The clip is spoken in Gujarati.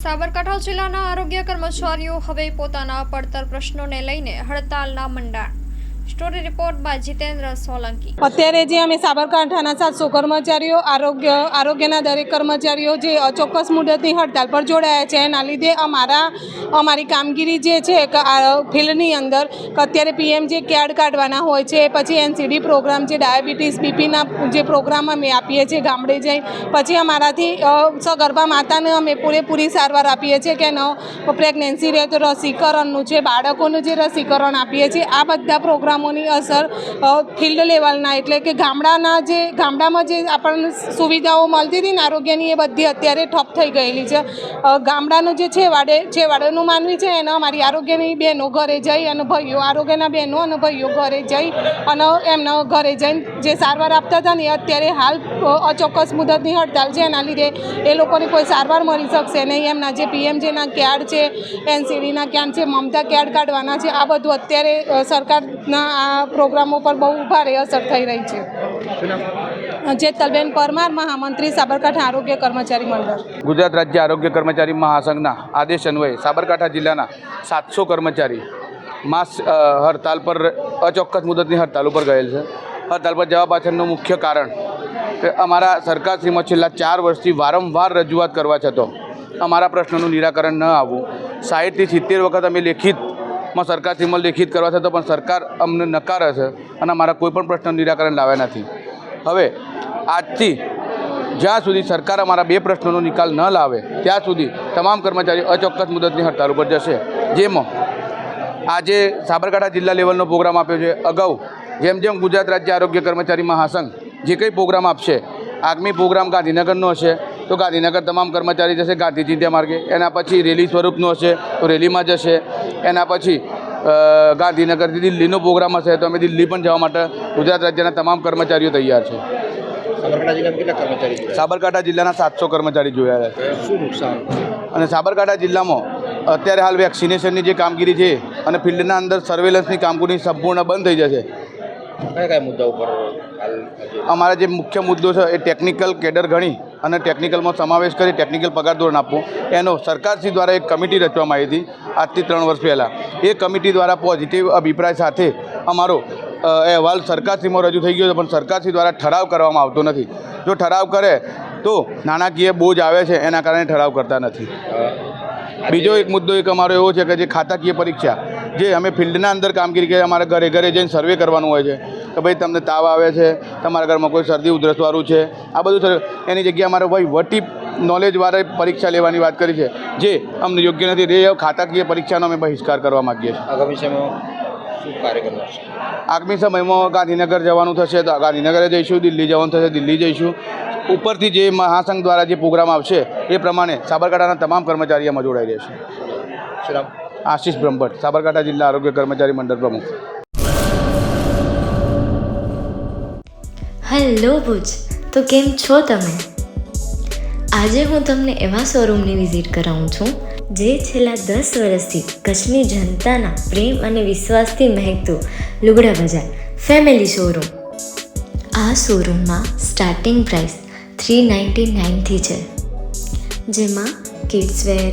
સાબરકાંઠા જિલ્લાના આરોગ્ય કર્મચારીઓ હવે પોતાના પડતર પ્રશ્નોને લઈને હડતાલના મંડાણ. Story report by Jitendra Solanki. અત્યારે જે અમે સાબરકાંઠાના સાતસો કર્મચારીઓ, આરોગ્ય, આરોગ્યના દરેક કર્મચારીઓ જે અચોક્કસ મુદતની હડતાલ પર જોડાયા છે, એના લીધે અમારા, અમારી કામગીરી જે છે ફિલ્ડની અંદર અત્યારે પીએમ જે કેડ કાઢવાના હોય છે, પછી એનસીડી પ્રોગ્રામ, જે ડાયાબિટીસ બીપીના જે પ્રોગ્રામ અમે આપીએ છીએ ગામડે જઈ, પછી અમારાથી સગર્ભા માતાને અમે પૂરેપૂરી સારવાર આપીએ છીએ કે ન, પ્રેગ્નન્સી રહે તો રસીકરણનું છે, બાળકોનું જે રસીકરણ આપીએ છીએ, આ બધા પ્રોગ્રામોની અસર ફિલ્ડ લેવલના એટલે કે ગામડાના જે, ગામડામાં જે આપણને સુવિધાઓ મળતી હતી ને આરોગ્યની એ બધી અત્યારે ઠપ થઈ ગયેલી છે. ગામડાનું જે છેવાડે છેવાડેનું માનવી છે, એને અમારી આરોગ્યની બહેનો ઘરે જઈ અને ભાઈઓ, આરોગ્યના બહેનો અને ભાઈઓ ઘરે જઈ અને એમના ઘરે જઈને જે સારવાર આપતા હતા ને એ અત્યારે હાલ અચોક્કસ મુદતની હડતાલ છે. એના લીધે એ લોકોને કોઈ સારવાર મળી શકશે નહીં. એમના જે પીએમજેના કાર્ડ છે એનસીડીના કાર્ડ છે મમતા કાર્ડ કાઢવાના છે આ બધું અત્યારે સરકારના આ પ્રોગ્રામો પર બહુ ભારે અસર થઈ રહી છે. જેતલબેન પરમાર મહામંત્રી સાબરકાંઠા આરોગ્ય કર્મચારી મંડળ. ગુજરાત રાજ્ય આરોગ્ય કર્મચારી મહાસંઘના આદેશ અન્વયે સાબરકાંઠા જિલ્લાના સાતસો કર્મચારી માસ હડતાલ પર અચોક્કસ મુદતની હડતાલ ઉપર ગયેલ છે. હડતાલ પર જવા પાછળનું મુખ્ય કારણ કે અમારા સરકારશ્રીમાં છેલ્લા ચાર વર્ષથી વારંવાર રજૂઆત કરવા છતાં અમારા પ્રશ્નનું નિરાકરણ ન આવવું. સાહીઠથી સિત્તેર વખત અમે લેખિતમાં સરકારશ્રીમાં લેખિત કરવા છતાં પણ સરકાર અમને નકારે છે અને અમારા કોઈપણ પ્રશ્નનું નિરાકરણ લાવ્યા નથી. હવે આજથી જ્યાં સુધી સરકાર અમારા બે પ્રશ્નોનો નિકાલ ન લાવે, ત્યાં સુધી તમામ કર્મચારીઓ અચોક્કસ મુદતની હડતાલ ઉપર જશે. જેમાં આજે સાબરકાંઠા જિલ્લા લેવલનો પ્રોગ્રામ આપ્યો છે. અગાઉ જેમ જેમ ગુજરાત રાજ્ય આરોગ્ય કર્મચારી મહાસંઘ જે કંઈ પ્રોગ્રામ આપશે. આગામી પ્રોગ્રામ ગાંધીનગરનો હશે. તો ગાંધીનગર તમામ કર્મચારી જશે ગાંધી ચિંધ્યા માર્ગે. એના પછી રેલી સ્વરૂપનો હશે તો રેલીમાં જશે. એના પછી ગાંધીનગરથી દિલ્હીનો પ્રોગ્રામ હશે તો અમે દિલ્હી પણ જવા માટે ગુજરાત રાજ્યના તમામ કર્મચારીઓ તૈયાર છે? સાબરકાંઠા જિલ્લાના સાતસો કર્મચારી જોયા છે. અને સાબરકાંઠા જિલ્લામાં અત્યારે હાલ વેક્સિનેશનની જે કામગીરી છે અને ફિલ્ડના અંદર સર્વેલન્સની કામગીરી સંપૂર્ણ બંધ થઈ જશે. કયા કયા મુદ્દા ઉપર હાલ અમારા જે મુખ્ય મુદ્દો છે એ ટેકનિકલ કેડર ગણી અને ટેકનિકલમાં સમાવેશ કરી ટેકનિકલ પગાર ધોરણ આપવું. એનો સરકારશ્રી દ્વારા એક કમિટી રચવામાં આવી હતી આજથી ત્રણ વર્ષ પહેલાં. એ કમિટી દ્વારા પોઝિટિવ અભિપ્રાય સાથે અમારો અહેવાલ સરકારશ્રીમાં રજૂ થઈ ગયો છે પણ સરકારશ્રી દ્વારા ઠરાવ કરવામાં આવતો નથી. જો ઠરાવ કરે તો નાણાકીય બોજ આવે છે એના કારણે ઠરાવ કરતા નથી. બીજો એક મુદ્દો એક અમારો એવો છે કે જે ખાતાકીય પરીક્ષા જે અમે ફિલ્ડના અંદર કામગીરી કરીએ અમારે ઘરે ઘરે જઈને સર્વે કરવાનું હોય છે. કે ભાઈ તમને તાવ આવે છે તમારા ઘરમાં કોઈ શરદી ઉધરસવાળું છે. આ બધું એની જગ્યાએ અમારે ભાઈ વટી નોલેજવાળા પરીક્ષા લેવાની વાત કરી છે. જે અમને યોગ્ય નથી રે ખાતાકીય પરીક્ષાનો અમે બહિષ્કાર કરવા માગીએ છીએ. આગામી સમયમાં આગામી સમયમાં ગાંધીનગર જવાનું થશે તો ગાંધીનગરે જઈશું દિલ્હી જવાનું થશે દિલ્હી જઈશું. ઉપરથી જે મહાસંઘ દ્વારા જે પ્રોગ્રામ આવશે એ પ્રમાણે સાબરકાંઠાના તમામ કર્મચારી એમાં જોડાઈ રહેશે. શ્રી આશીષ બ્રહ્મભટ્ટ, સાબરકાંઠા જિલ્લા આરોગ્ય કર્મચારી મંડળ પ્રમુખ. હેલો ભુજ, તો કેમ છો તમે? આજે હું તમને એવા શોરૂમની વિઝિટ કરાવું છું, જે છેલ્લા દસ વર્ષથી કચ્છની જનતાના પ્રેમ અને વિશ્વાસથી મહેકતું લુગડા બજાર ફેમિલી શોરૂમ. આ શોરૂમમાં સ્ટાર્ટિંગ પ્રાઇસ થ્રી નાઇન્ટી નાઇનથી છે. જેમાં kids wear